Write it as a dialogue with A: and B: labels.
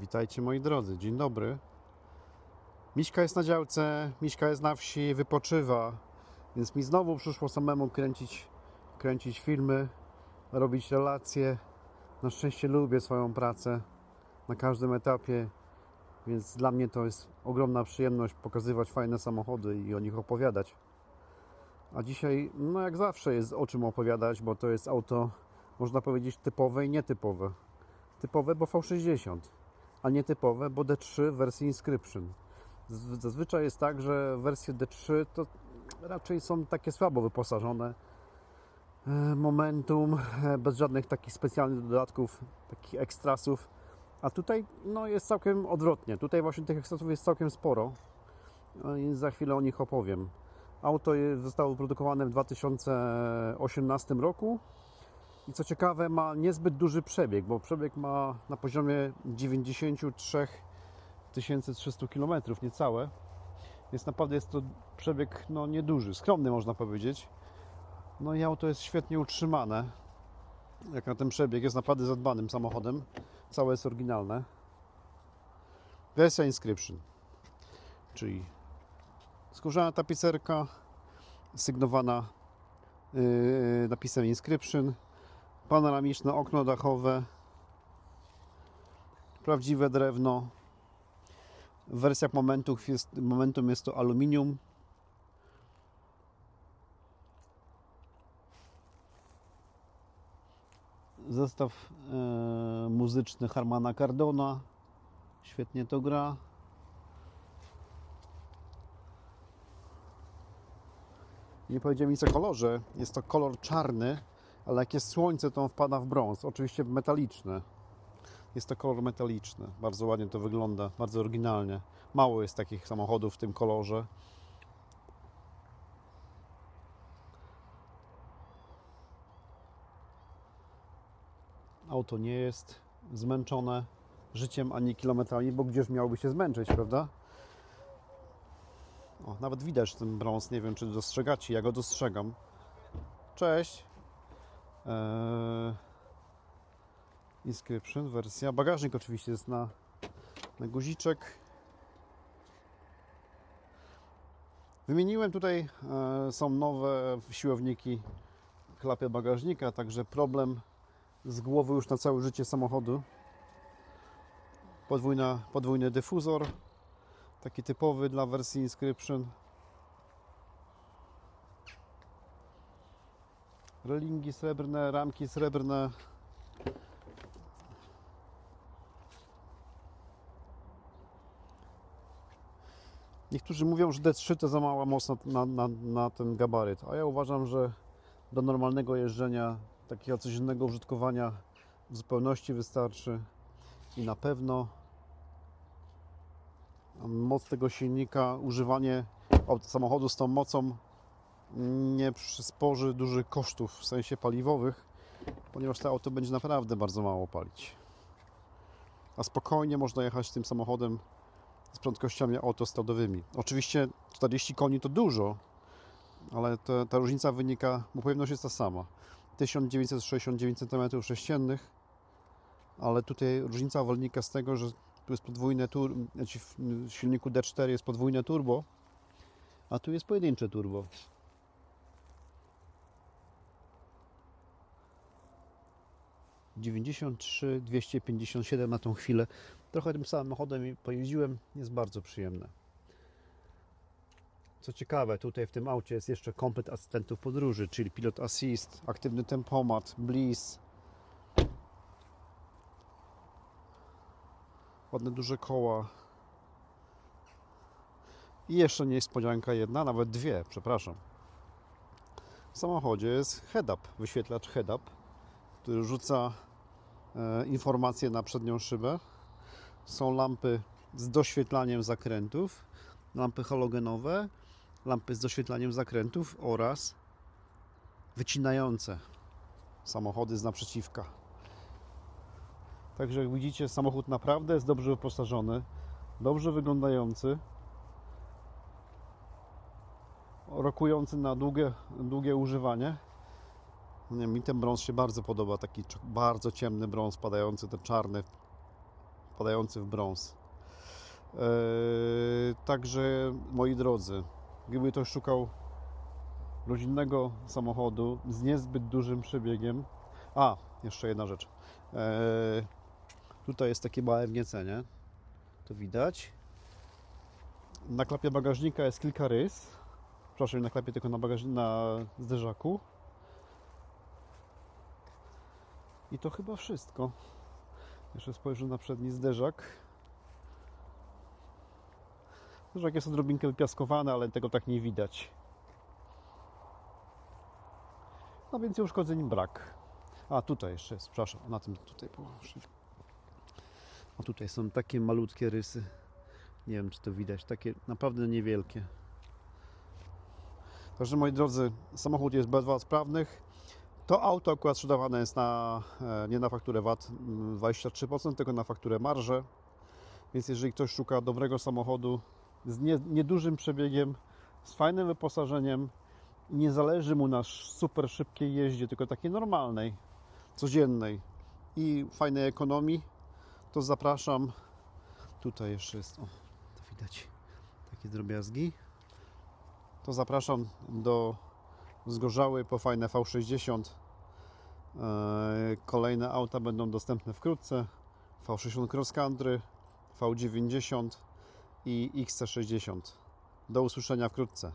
A: Witajcie moi drodzy, dzień dobry. Miśka jest na działce, Miśka jest na wsi, wypoczywa, więc mi znowu przyszło samemu kręcić, kręcić filmy, robić relacje. Na szczęście lubię swoją pracę na każdym etapie, więc dla mnie to jest ogromna przyjemność pokazywać fajne samochody i o nich opowiadać. A dzisiaj, no jak zawsze, jest o czym opowiadać, bo to jest auto, można powiedzieć, typowe i nietypowe. Typowe, bo V60 a nietypowe, bo D3 w wersji Inscription. Zazwyczaj jest tak, że wersje D3 to raczej są takie słabo wyposażone. E, Momentum, e, bez żadnych takich specjalnych dodatków, takich ekstrasów. A tutaj no, jest całkiem odwrotnie. Tutaj właśnie tych ekstrasów jest całkiem sporo. No i za chwilę o nich opowiem. Auto zostało wyprodukowane w 2018 roku. I co ciekawe, ma niezbyt duży przebieg, bo przebieg ma na poziomie 93 300 km, niecałe. Więc naprawdę jest to przebieg no, nieduży, skromny można powiedzieć. No i auto jest świetnie utrzymane. Jak na ten przebieg, jest naprawdę zadbanym samochodem. Całe jest oryginalne. Wersja Inscription, czyli skórzana tapicerka, sygnowana yy, napisem Inscription, panoramiczne okno dachowe, prawdziwe drewno. W wersjach momentów jest, momentum jest to aluminium. Zestaw e, muzyczny Harmana Cardona. Świetnie to gra. Nie powiedziałem nic o kolorze. Jest to kolor czarny, ale jak jest słońce, to on wpada w brąz. Oczywiście metaliczny. Jest to kolor metaliczny. Bardzo ładnie to wygląda, bardzo oryginalnie. Mało jest takich samochodów w tym kolorze. Auto nie jest zmęczone życiem ani kilometrami, bo gdzież miałoby się zmęczyć, prawda? O, nawet widać ten brąz. Nie wiem, czy dostrzegacie. Ja go dostrzegam. Cześć. Eee, inscription, wersja. Bagażnik oczywiście jest na, na guziczek. Wymieniłem tutaj, e, są nowe siłowniki klapy bagażnika, także problem z głowy już na całe życie samochodu. Podwójna, podwójny dyfuzor, taki typowy dla wersji Inscription. Relingi srebrne, ramki srebrne. Niektórzy mówią, że D3 to za mała moc na, na, na, ten gabaryt, a ja uważam, że do normalnego jeżdżenia, takiego codziennego użytkowania w zupełności wystarczy i na pewno moc tego silnika, używanie samochodu z tą mocą nie przysporzy dużych kosztów w sensie paliwowych, ponieważ to auto będzie naprawdę bardzo mało palić. A spokojnie można jechać tym samochodem z prędkościami autostradowymi. Oczywiście 40 koni to dużo, ale ta różnica wynika, bo pojemność jest ta sama. 1969 cm3, ale tutaj różnica wynika z tego, że tu jest podwójne tur, znaczy w silniku D4 jest podwójne turbo, a tu jest pojedyncze turbo. Dziewięćdziesiąt trzy, dwieście pięćdziesiąt siedem na tą chwilę. Trochę tym samochodem pojeździłem, jest bardzo przyjemne. Co ciekawe, tutaj w tym aucie jest jeszcze komplet asystentów podróży, czyli pilot assist, aktywny tempomat, bliss. Ładne duże koła. I jeszcze niespodzianka jedna, nawet dwie, przepraszam. W samochodzie jest head-up, wyświetlacz head-up, który rzuca informacje na przednią szybę. Są lampy z doświetlaniem zakrętów, lampy halogenowe, lampy z doświetlaniem zakrętów oraz wycinające samochody z naprzeciwka. Także jak widzicie, samochód naprawdę jest dobrze wyposażony, dobrze wyglądający, rokujący na długie, długie używanie. Mi ten brąz się bardzo podoba, taki bardzo ciemny brąz, padający, ten czarny wpadający w brąz. Eee, także moi drodzy, gdyby ktoś szukał rodzinnego samochodu z niezbyt dużym przebiegiem. A, jeszcze jedna rzecz. Eee, tutaj jest takie małe wniecenie. nie? To widać. Na klapie bagażnika jest kilka rys. Proszę, na klapie tylko na, bagaż... na zderzaku. I to chyba wszystko. Jeszcze spojrzę na przedni zderzak. Zderzak jest odrobinkę wypiaskowany, ale tego tak nie widać. No więc uszkodzeń brak. A tutaj jeszcze jest, przepraszam, na tym tutaj położę. A tutaj są takie malutkie rysy. Nie wiem, czy to widać, takie naprawdę niewielkie. Także moi drodzy, samochód jest bez wad sprawnych. To auto akurat sprzedawane jest na, e, nie na fakturę VAT mm, 23%, tylko na fakturę marżę. Więc jeżeli ktoś szuka dobrego samochodu z nie, niedużym przebiegiem, z fajnym wyposażeniem, nie zależy mu na super szybkiej jeździe, tylko takiej normalnej, codziennej i fajnej ekonomii, to zapraszam. Tutaj jeszcze jest, o, to widać takie drobiazgi. To zapraszam do Zgorzały po fajne V60. Eee, Kolejne auta będą dostępne wkrótce. V60 Cross Country, V90 i XC60. Do usłyszenia wkrótce.